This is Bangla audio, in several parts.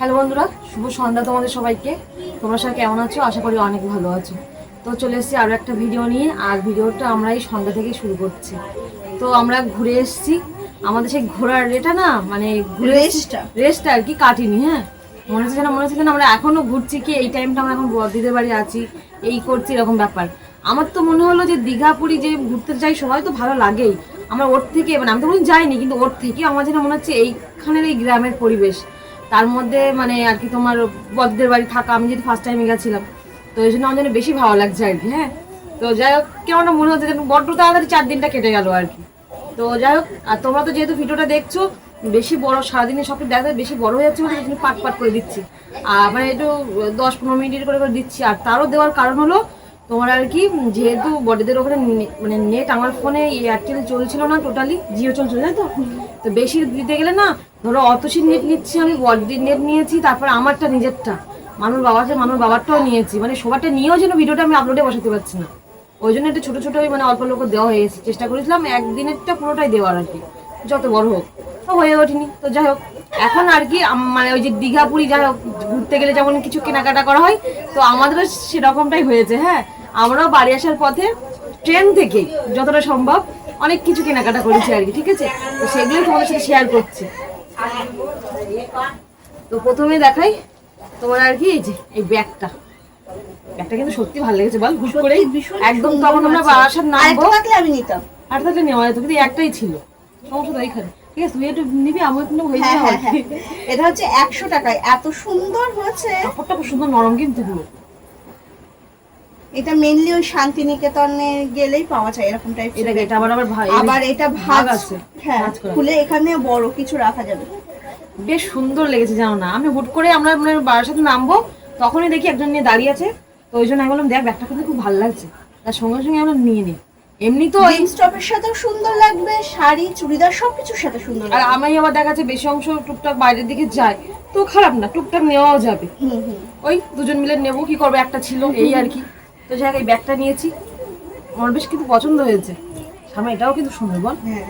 হ্যালো বন্ধুরা শুভ সন্ধ্যা তোমাদের সবাইকে। তোমরা সবাই কেমন আছো? আশা করি অনেক ভালো আছো। তো চলে এসেছি আরও একটা ভিডিও নিয়ে আর ভিডিওটা আমরা এই সন্ধ্যা থেকেই শুরু করছি। তো আমরা ঘুরে এসেছি। আমাদের সেই ঘোরার এটা না মানে ঘুরে রেস্টটা। আর কি কাটিনি হ্যাঁ? মনে হচ্ছে যেন মনে হচ্ছে যেন আমরা এখনও ঘুরছি কি এই টাইমটা আমরা এখন বদিদের বাড়ি আছি এই করছি এরকম ব্যাপার। আমার তো মনে হলো যে দীঘা পুরী যে ঘুরতে যাই সবাই তো ভালো লাগেই। আমার ওর থেকে মানে আমি তো কোনো যাইনি কিন্তু ওর থেকে আমার যেন মনে হচ্ছে এইখানের এই গ্রামের পরিবেশ। তার মধ্যে মানে আর কি তোমার বদ্দের বাড়ি থাকা, আমি যেহেতু ফার্স্ট টাইমে গেছিলাম, তো এই জন্য আমার জন্য বেশি ভালো লাগছে আর কি হ্যাঁ? তো যাই হোক, কেমন মনে হচ্ছে বড্ড তাড়াতাড়ি চার দিনটা কেটে গেল আর কি। তো যাই হোক, আর তোমরা তো যেহেতু ভিডিওটা দেখছ, বেশি বড় সারাদিনে সব দেখা বেশি বড় হয়ে যাচ্ছে বলে পাট পাট করে দিচ্ছি। আর মানে একটু দশ পনেরো মিনিট করে করে দিচ্ছি, আর তারও দেওয়ার কারণ হলো তোমার আর কি, যেহেতু বডিদের ওখানে মানে নেট আমার ফোনে এয়ারটেল চলছিল না টোটালি জিও চলছিল তাই তো? তো বেশি দিতে গেলে না ধরো অতসীর নেট নিচ্ছি, আমি বডির নেট নিয়েছি, তারপর আমারটা নিজেরটা। মানুষ বাবাকে মানুষ বাবারটাও নিয়েছি। মানে সবারটা নিয়েও যেন ভিডিওটা আমি আপলোডে বসাতে পারছি না। ওই জন্য একটু ছোটো ছোটো মানে অল্প লোক দেওয়া হয়ে গেছে চেষ্টা করেছিলাম একদিনেরটা পুরোটাই দেওয়ার আর কি। যত বড় হোক। তো হয়ে ওঠেনি। তো যাই হোক, এখন আর কি মানে ওই যে দীঘা পুরী যাই হোক, ঘুরতে গেলে যেমন কিছু কেনাকাটা করা হয়, তো আমাদেরও সেরকমটাই হয়েছে হ্যাঁ। আমরাও বাড়ি আসার পথে ট্রেন থেকে যতটা সম্ভব অনেক কিছু কেনাকাটা করেছি আর কি, ঠিক আছে? তো সেগুলোই তোমাদের সাথে শেয়ার করছি। তো প্রথমে দেখাই তোমার আর কি এই যে এই ব্যাগটা। ব্যাগটা কিন্তু সত্যি ভালো লেগেছে বল হুট করে একদম তখন আমরা। বারাসাত নামবো। আমি নিতাম। আর তাহলে নেওয়া যেত কিন্তু একটাই ছিল। সমস্যা তো এইখানে ঠিক আছে তুই একটু নিবি আমার কিন্তু হয়ে হ্যাঁ যাবে হ্যাঁ হ্যাঁ। এটা হচ্ছে একশো টাকায়। এত সুন্দর হয়েছে। কাপড়টা খুব সুন্দর নরম কিন্তু পুরো। এটা মেনলি ওই শান্তিনিকেতনে গেলেই পাওয়া যায় এরকম টাইপ এটা এটা আবার আবার ভাই আবার এটা ভাগ আছে, হ্যাঁ খুলে এখানে বড় কিছু রাখা যাবে। বেশ সুন্দর লেগেছে জানো না? আমি হুট করে আমরা মানে বাড়ির সাথে নামবো তখনই দেখি একজন নিয়ে দাঁড়িয়ে আছে। তো ওই জন্য আমি বললাম দেখ ব্যাগটা কিন্তু খুব ভালো লাগছে। তার সঙ্গে সঙ্গে আমরা নিয়ে নিই। এমনি তো এই স্টপের টপের সাথেও সুন্দর লাগবে শাড়ি চুড়িদার সবকিছুর সাথে সুন্দর আর আমি আবার দেখা যাচ্ছে বেশি অংশ টুকটাক বাইরের দিকে যায়। তো খারাপ না টুকটাক নেওয়াও যাবে। হুম হুম। ওই দুজন মিলে নেব কি করব? একটা ছিল এই আর কি। তো যাই এই ব্যাগটা নিয়েছি। আমার বেশ কিন্তু পছন্দ হয়েছে। সামনে এটাও কিন্তু সুন্দর বল। হ্যাঁ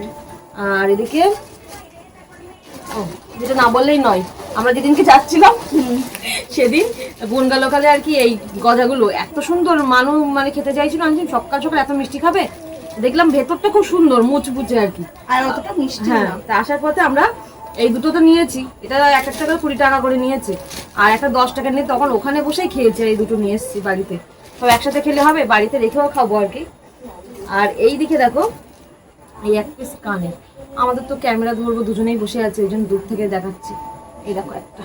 আর এদিকে ও যেটা না বললেই নয় আমরা যেদিনকে যাচ্ছিলাম সেদিন বনগালোকালে আর কি এই গজাগুলো এত সুন্দর মানুষ মানে খেতে চাইছিল আমি সকাল সকাল এত মিষ্টি খাবে? দেখলাম ভেতরটা খুব সুন্দর মুচমুচে আর কি। আর অতটা মিষ্টি হ্যাঁ না। তা আসার পথে আমরা এই দুটো তো নিয়েছি এটা এক এক টাকা কুড়ি টাকা করে নিয়েছে। আর একটা দশ টাকা নিয়ে তখন ওখানে বসেই খেয়েছে এই দুটো নিয়ে এসেছি বাড়িতে। সব একসাথে খেলে হবে বাড়িতে রেখেও খাব আর কি। আর এই দিকে দেখো এই এক পিস কানে। আমাদের তো ক্যামেরা ধরবো দুজনেই বসে আছে ওই জন্য দূর থেকে দেখাচ্ছি। এই দেখো একটা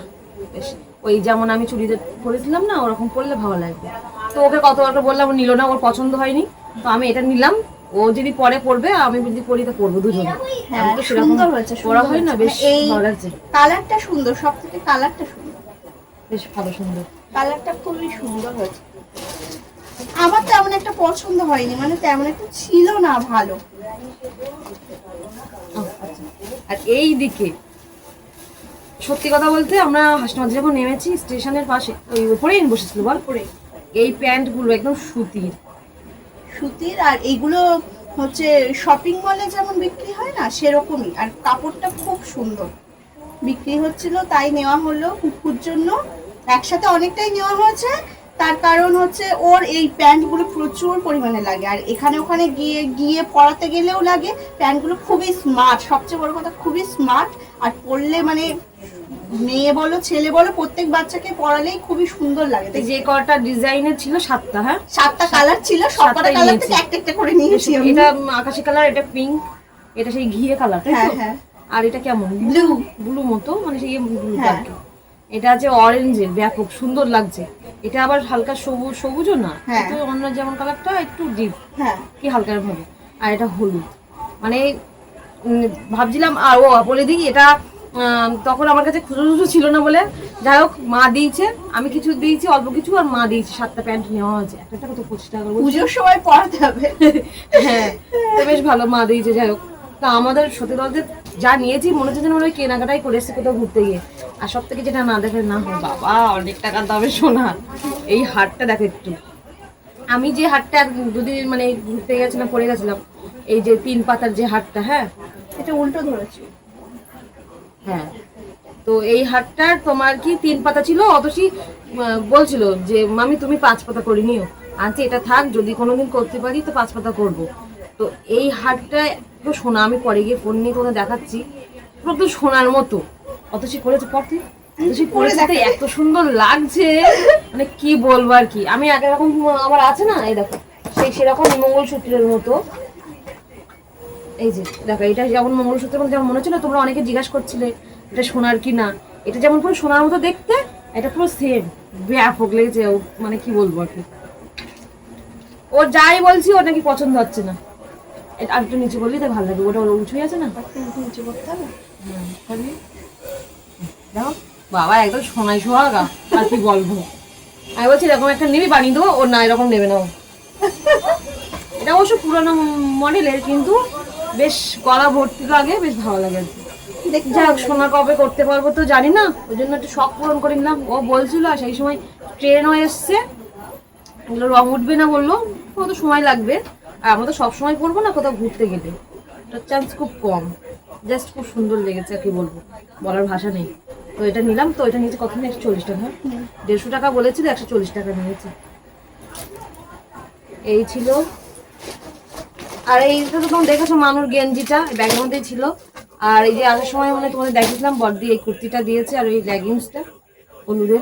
বেশ। ওই যেমন আমি চুড়িদার পরেছিলাম না ওরকম পরলে ভালো লাগবে। তো ওকে কত একটা বললাম ও নিল না ওর পছন্দ হয়নি। তো আমি এটা নিলাম ও যদি পরে পড়বে আমি যদি পড়ি তো পড়ব দুজনে। হ্যাঁ আমি তো সেরকম সুন্দর হয়েছে পরা সুন্দর হয় না বেশ ভালো লাগছে। কালারটা সুন্দর সব থেকে কালারটা সুন্দর। বেশ ভালো সুন্দর। কালারটা খুবই সুন্দর হয়েছে। আমার তেমন একটা পছন্দ হয়নি মানে তেমন একটা ছিল না ভালো। আর এই দিকে সত্যি কথা বলতে আমরা হাসনাবাদ যখন নেমেছি স্টেশনের পাশে ওই উপরেই বসেছিল বল? পরে এই প্যান্টগুলো একদম সুতির। সুতির আর এইগুলো হচ্ছে শপিং মলে যেমন বিক্রি হয় না সেরকমই। আর কাপড়টা খুব সুন্দর। বিক্রি হচ্ছিল তাই নেওয়া হলো কুকুর জন্য। একসাথে অনেকটাই নেওয়া হয়েছে তার কারণ হচ্ছে ওর এই প্যান্টগুলো প্রচুর পরিমাণে লাগে। আর এখানে ওখানে গিয়ে গিয়ে পড়াতে গেলেও লাগে। প্যান্টগুলো খুবই স্মার্ট সবচেয়ে বড় কথা খুবই স্মার্ট আর পরলে মানে মেয়ে বলো ছেলে বলো প্রত্যেক বাচ্চাকে পরালেই খুবই সুন্দর লাগে। যে কটা ডিজাইনের ছিল সাতটা হ্যাঁ? সাতটা কালার ছিল সাতটাই কালার থেকে একটা একটা করে নিয়েছি। এটা আকাশি কালার এটা পিঙ্ক এটা সেই ঘিয়ে কালার হ্যাঁ হ্যাঁ। আর এটা কেমন? ব্লু ব্লু মতো মানে সেই ব্লু হ্যাঁ। এটা আছে অরেঞ্জের ব্যাপক সুন্দর লাগছে। এটা আবার হালকা সবুজ সবুজও না হ্যাঁ। একটু অন্য যেমন কালারটা একটু ডিপ হ্যাঁ। কি হালকা ভাবে আর এটা হলুদ। মানে ভাবছিলাম আর ও বলে দিই এটা তখন আমার কাছে খুচরো খুচরো ছিল না বলে। যাই হোক মা দিয়েছে আমি কিছু দিয়েছি অল্প কিছু আর মা দিয়েছে সাতটা প্যান্ট নেওয়া হয়েছে। একটা কত পঁচিশ টাকা করে পুজোর সময় পরাতে হবে। হ্যাঁ বেশ ভালো মা দিয়েছে যাই হোক। তা আমাদের সত্যি বলতে যা নিয়েছি মনে হচ্ছে যেন হয় কেনাকাটাই করে এসেছে কোথাও ঘুরতে গিয়ে। আর সব থেকে যেটা না দেখে না বাবা অনেক টাকার দামে সোনা। এই হাটটা দেখো একটু। আমি যে এক দুদিন মানে ঘুরতে গেছিলাম পড়ে গেছিলাম এই যে তিন পাতার যে হাটটা হ্যাঁ? এটা উল্টো ধরেছি। হ্যাঁ। তো এই হাটটার তোমার কি তিন পাতা ছিল? অতসী বলছিল যে মামি তুমি পাঁচ পাতা করে নিও। আচ্ছা এটা থাক যদি কোনোদিন করতে পারি তো পাঁচ পাতা করব। তো এই হাটটা তো সোনা আমি পরে গিয়ে ফোন নিয়ে তোমাদের দেখাচ্ছি। পুরো তো সোনার মতো। অতসী করেছে পর থেকে করেছে তো এত সুন্দর লাগছে। মানে কি বলব আর কি? আমি এক রকম আমার আছে না এই দেখো সেই সেরকম মঙ্গলসূত্রের মতো। এই যে দেখো এটা যেমন মঙ্গলসূত্রের যেমন মনে হচ্ছিল তোমরা অনেকে জিজ্ঞাসা করছিলে এটা সোনার কি না? এটা যেমন পুরো সোনার মতো দেখতে এটা পুরো সেম ব্যাপক লেগেছে ও মানে কি বলব আর কি? ও যাই বলছি ওর নাকি পছন্দ হচ্ছে না। আর একটু নিচে বললি তো ভালো লাগবে ওটা ওর উঁচুই আছে না? নিচে করতে হবে। দেখো বাবা একদম সোনাই সোহাগা আর কি বলব। আমি বলছি এরকম একটা নিবি বানিয়ে দেবো ওর না এরকম নেবে না। এটা অবশ্য পুরোনো মডেলের কিন্তু বেশ গলা ভর্তি লাগে বেশ ভালো লাগে আর কি। যাক সোনা কবে করতে পারব তো জানি না ওই জন্য একটু শখ পূরণ করে নিলাম। ও বলছিল আর সেই সময় ট্রেনও এসছে। এগুলো রং উঠবে না বলল কত সময় লাগবে। আর আমরা তো সবসময় পরবো না কোথাও ঘুরতে গেলে। ওটার চান্স খুব কম। জাস্ট খুব সুন্দর লেগেছে আর কি বলব। বলার ভাষা নেই। তো এটা নিলাম তো, এটা নিয়েছে কত একশো চল্লিশ টাকা। দেড়শো টাকা বলেছিল, একশো চল্লিশ টাকা নিয়েছে। এই ছিল। আর এইটা তো তোমরা দেখেছ মানুষ গেঞ্জিটা ব্যাগের মধ্যেই ছিল। আর এই যে আসার সময় মানে তোমাদের দেখিয়েছিলাম বড়দি এই কুর্তিটা দিয়েছে আর ওই লেগিংসটা হলুদের।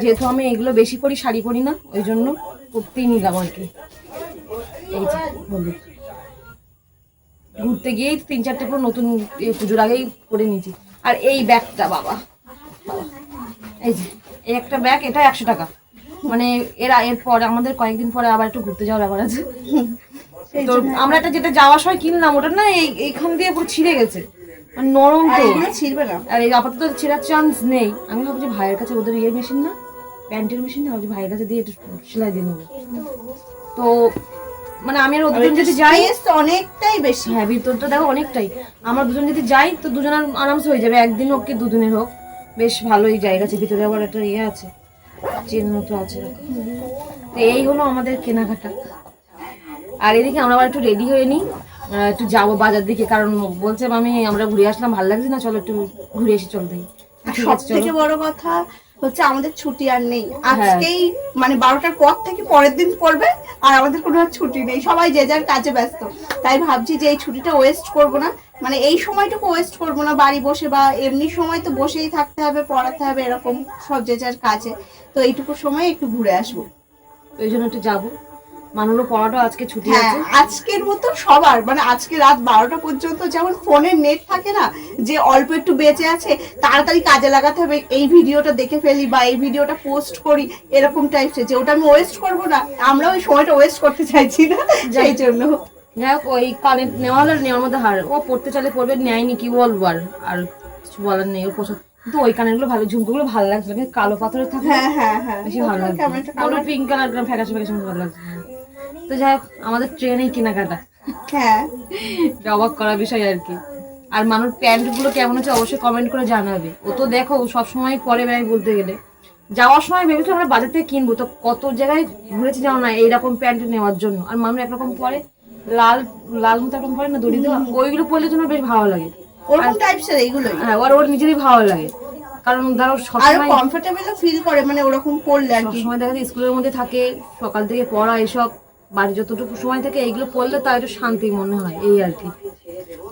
যেহেতু আমি এগুলো বেশি করি শাড়ি করি না, ওই জন্য কুর্তি নিলাম আর কি। এই যে ঘুরতে গিয়েই তিন চারটে পুরো নতুন পুজোর আগেই করে নিয়েছি। আর এই ব্যাগটা বাবা। এই যে এই একটা ব্যাগ এটা একশো টাকা। মানে এরা এরপর আমাদের কয়েকদিন পরে আবার একটু ঘুরতে যাওয়ার ব্যাপার আছে। তো আমরা একটা যেটা যাওয়ার সময় কিনলাম ওটা না এই এইখান দিয়ে পুরো ছিঁড়ে গেছে। আর নরম তো। ছিড়বে না। আর এই আপাতত ছিঁড়ার চান্স নেই। আমি ভাবছি ভাইয়ের কাছে ওদের ইয়ে মেশিন না প্যান্টের মেশিন না ভাবছি ভাইয়ের কাছে দিয়ে একটু সেলাই দিয়ে নেব। তো মানে আমি আর দুজন যদি যাই অনেকটাই বেশি। হ্যাঁ ভিতরটা দেখো অনেকটাই। আমরা দুজন যদি যাই তো দুজনের আরামসে হয়ে যাবে। একদিন হোক কি দুদিনের হোক। বেশ ভালোই জায়গা আছে। ভিতরে আবার একটা ইয়ে আছে। চেন মতো আছে। তো এই হলো আমাদের কেনাকাটা। আর এদিকে আমরা আবার একটু রেডি হয়ে নিই। একটু যাব বাজার দিকে। কারণ বলছে আমি আমরা ঘুরে আসলাম। ভালো লাগছে না? চলো একটু ঘুরে এসে চল দেখি। সব থেকে বড় কথা হচ্ছে আমাদের ছুটি আর নেই। আজকেই মানে বারোটার পর থেকে পরের দিন পড়বে আর আমাদের কোনো ছুটি নেই। সবাই যে যার কাজে ব্যস্ত। তাই ভাবছি যে এই ছুটিটা ওয়েস্ট করব না। মানে এই সময়টুকু ওয়েস্ট করব না বাড়ি বসে বা এমনি সময় তো বসেই থাকতে হবে পড়াতে হবে এরকম সব যে যার কাজে। তো এইটুকু সময় একটু ঘুরে আসব। ওই জন্য একটু যাব। মানুষও পড়াটাও আজকে ছুটি হ্যাঁ আছে। আজকের মতো সবার মানে আজকে রাত বারোটা পর্যন্ত যেমন ফোনের নেট থাকে না যে অল্প একটু বেঁচে আছে তাড়াতাড়ি কাজে লাগাতে হবে এই ভিডিওটা দেখে ফেলি বা এই ভিডিওটা পোস্ট করি এরকম টাইপসের যে ওটা আমি ওয়েস্ট করব না আমরা ওই সময়টা ওয়েস্ট করতে চাইছি না সেই জন্য। যাই হোক ওই কানে নেওয়া হলো নেওয়ার মধ্যে হার ও পড়তে চাইলে পড়বে নেয়নি কি বলব আর আর কিছু বলার নেই ওর পছন্দ কিন্তু ওই কানেরগুলো ভালো ঝুমকোগুলো ভালো লাগছে কিন্তু কালো পাথরের থাকে হ্যাঁ হ্যাঁ হ্যাঁ। বেশি ভালো লাগছে। পিঙ্ক কালার ফ্যাকাশে ফ্যাকাশে ভালো লাগছে তো যাই হোক আমাদের ট্রেনেই কেনাকাটা। হ্যাঁ। অবাক করার বিষয় আর কি। আর মানুষ প্যান্টগুলো কেমন হচ্ছে অবশ্যই কমেন্ট করে জানাবে। ও তো দেখো সব সময় পরে বেড়াই বলতে গেলে। যাওয়ার সময় ভেবেছি আমরা বাজার থেকে কিনবো তো কত জায়গায় ঘুরেছি জানো না এইরকম প্যান্ট নেওয়ার জন্য। আর মানুষ একরকম পরে লাল লাল মতো একরকম পরে না দড়ি দেওয়া ওইগুলো পরলে জন্য বেশ ভালো লাগে। ওরকম টাইপসের এইগুলোই। হ্যাঁ ওর ওর নিজেরই ভালো লাগে। কারণ ধরো সবসময় কমফোর্টেবল ফিল করে মানে ওরকম পড়লে আর কি। সবসময় দেখা যায় স্কুলের মধ্যে থাকে সকাল থেকে পড়া এসব। বাড়ি যতটুকু সময় থাকে এইগুলো পড়লে তা একটু শান্তি মনে হয় এই আর কি।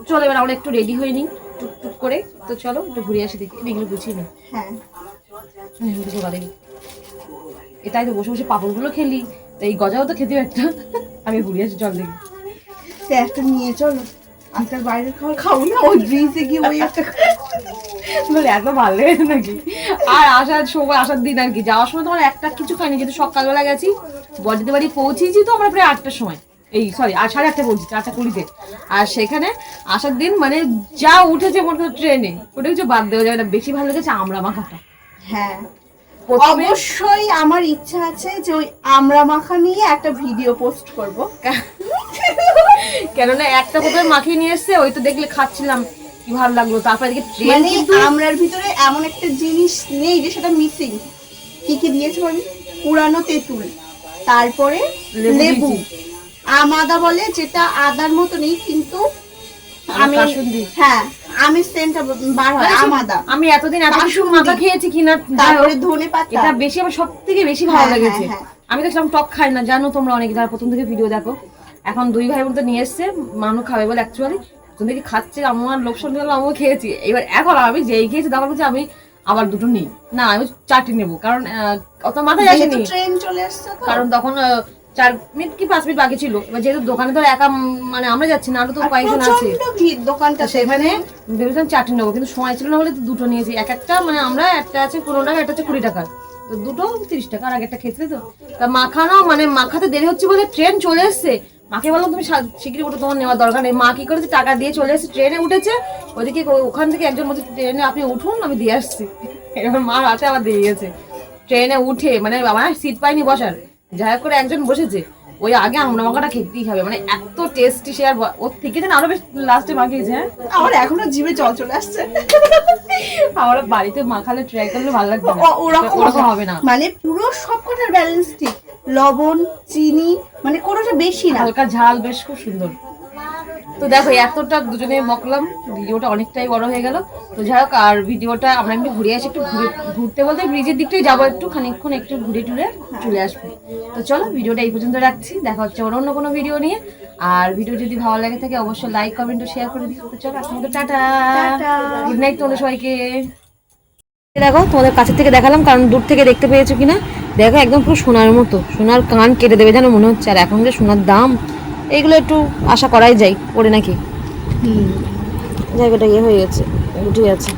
চলো এবার আমরা একটু রেডি হয়ে নিই টুকটুক করে। তো চলো একটু ঘুরে আসি দেখি। এগুলো গুছিয়ে নিই হ্যাঁ। কিছু এটাই তো বসে বসে পাপড়গুলো খেলি। তো এই গজাও তো খেতেও একটা। আমি ঘুরে আসি চল দেখি। একটা নিয়ে চলো। আজকাল বাইরের খাবার খাব না ওই ব্রিজে গিয়ে ওই একটা এত ভালো লেগেছে নাকি? আর আসার সময় আসার দিন আর কি। যাওয়ার সময় তোমার একটা কিছু খাইনি যেহেতু সকালবেলা গেছি। বড়দিদের বাড়ি পৌঁছেছি তো আমরা প্রায় আটটার সময়। এই সরি আর সাড়ে আটটা পৌঁছেছি আটটা কুড়িতে। আর সেখানে আসার দিন মানে যা উঠেছে মনে ট্রেনে ওটা কিছু বাদ দেওয়া যাবে না। বেশি ভালো লেগেছে আমরা মাখাটা হ্যাঁ। অবশ্যই আমার ইচ্ছা আছে যে ওই আমড়া মাখা নিয়ে একটা ভিডিও পোস্ট করব। কেননা একটা কোথায় মাখিয়ে নিয়ে এসছে ওই তো দেখলে খাচ্ছিলাম কি ভালো লাগল। তারপরে এদিকে ট্রেন মানে কিন্তু আমরার ভিতরে এমন একটা জিনিস নেই যে সেটা মিসিং। কি কি দিয়েছে বলি পুরানো তেঁতুল। তারপরে লেবু। আমাদা বলে যেটা আদার মতো কিন্তু আমি হ্যাঁ আমের সেন্টটা বার হয় আম আদা আমি এতদিন এত কিছু মাথা খেয়েছি কিনা তারপরে ধনে পাতা। এটা বেশি আমার সব থেকে বেশি ভালো হ্যাঁ, লেগেছে। হ্যাঁ, আমি দেখলাম টক খাই না জানো তোমরা অনেক যারা প্রথম থেকে ভিডিও দেখো। এখন দুই ভাই বোন নিয়ে এসছে মানু খাবে বলে অ্যাকচুয়ালি প্রথম থেকে খাচ্ছে আমার লোকসান হলো আমিও খেয়েছি। এবার এখন আমি যেই খেয়েছি তখন বলছি আমি আবার দুটো নেই। না আমি চারটি নেব কারণ অত মাথায় আসেনি। ট্রেন চলে আসছে কারণ তখন চার মিনিট কি পাঁচ মিনিট বাকি ছিল। এবার যেহেতু দোকানে তো একা মানে আমরা যাচ্ছি না আরও তো কয়েকজন আছে। দোকানটা সেখানে ভেবেছিলাম চারটে নেব কিন্তু সময় ছিল না বলে তো দুটো নিয়েছি। এক একটা মানে আমরা একটা আছে পনেরো টাকা একটা হচ্ছে কুড়ি টাকা। তো দুটো তিরিশ টাকা আর একটা খেতে তো। তা মাখানো মানে মাখাতে দেরি হচ্ছে বলে ট্রেন চলে এসছে। মাকে বললাম তুমি শিগগিরই ওটা তোমার নেওয়ার দরকার নেই। মা কি করেছে? টাকা দিয়ে চলে এসেছে ট্রেনে উঠেছে। ওইদিকে ওখান থেকে একজন বলছে ট্রেনে আপনি উঠুন আমি দিয়ে আসছি। এবার মার হাতে আবার দিয়ে গেছে। ট্রেনে উঠে মানে আমার সিট পাইনি বসার। যাই করে একজন বসেছে। ওই আগে আমরা মাখাটা খেতেই হবে। মানে এত টেস্টি সে আর ওর থেকে যেন আরও বেশ লাস্টে মাখিয়েছে হ্যাঁ? আমার এখনও জিভে জল চলে আসছে। আমরা বাড়িতে মাখালে ট্রাই করলে ভালো লাগবে ওরকম ওরকম হবে না। মানে পুরো সবকটার ব্যালেন্স ঠিক। লবণ চিনি মানে কোনোটা বেশি না। হালকা ঝাল বেশ খুব সুন্দর। তো দেখো এতটা দুজনে মকলাম ভিডিওটা অনেকটাই বড় হয়ে গেল। তো যাই হোক আর ভিডিওটা আমরা একটু ঘুরে আসি একটু ঘুরে ঘুরতে বলতে ব্রিজের দিকটাই যাব একটু খানিকক্ষণ একটু ঘুরে টুরে চলে আসব। তো চলো ভিডিওটা এই পর্যন্ত রাখছি। দেখা হচ্ছে অন্য অন্য কোনো ভিডিও নিয়ে। আর ভিডিও যদি ভালো লাগে থাকে অবশ্যই লাইক কমেন্ট ও শেয়ার করে দিও। তো চলো তো টাটা। টাটা। গুড নাইট তোমাদের সবাইকে। দেখো তোমাদের কাছের থেকে দেখালাম কারণ দূর থেকে দেখতে পেয়েছ কিনা। দেখো একদম পুরো সোনার মতো সোনার কান কেটে দেবে যেন মনে হচ্ছে। আর এখন যে সোনার দাম এইগুলো একটু আশা করাই যায় পড়ে নাকি। জায়গাটা ইয়ে হয়ে গেছে উঠে গেছে।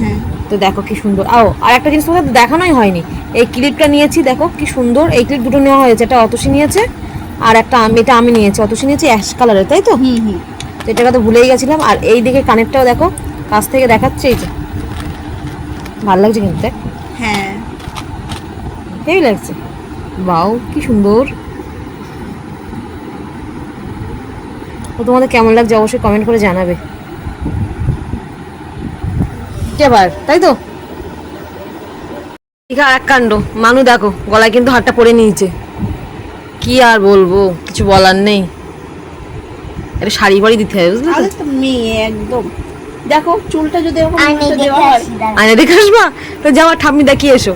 হ্যাঁ। তো দেখো কি সুন্দর। আও আর একটা জিনিস তোমাদের দেখানোই হয়নি। এই ক্লিপটা নিয়েছি দেখো কি সুন্দর। এই ক্লিপ দুটো নেওয়া হয়েছে এটা অতসী নিয়েছে আর একটা আমি এটা আমি নিয়েছি। অতসী নিয়েছি অ্যাশ কালারের তাই তো? হুম হুম। তো এটা কথা ভুলেই গেছিলাম। আর এই দিকে কানেরটাও দেখো কাছ থেকে দেখাচ্ছে এই যে। ভালো লাগছে কিন্তু? হ্যাঁ। হেভি লাগছে। বাও কি সুন্দর। তো তোমাদের কেমন লাগছে অবশ্যই কমেন্ট করে জানাবে। এবার তাই তো? দীঘা এক কাণ্ড। মানু দেখো গলায় কিন্তু হাতটা পরে নিয়েছে। কি আর বলব কিছু বলার নেই। এটা শাড়ি বাড়ি দিতে হবে বুঝলি তো মেয়ে একদম। দেখো চুলটা যদি এরকম দেওয়া হয়। আয়না দেখে আসবা? তো যাওয়া ঠাম্মি দেখিয়ে এসো?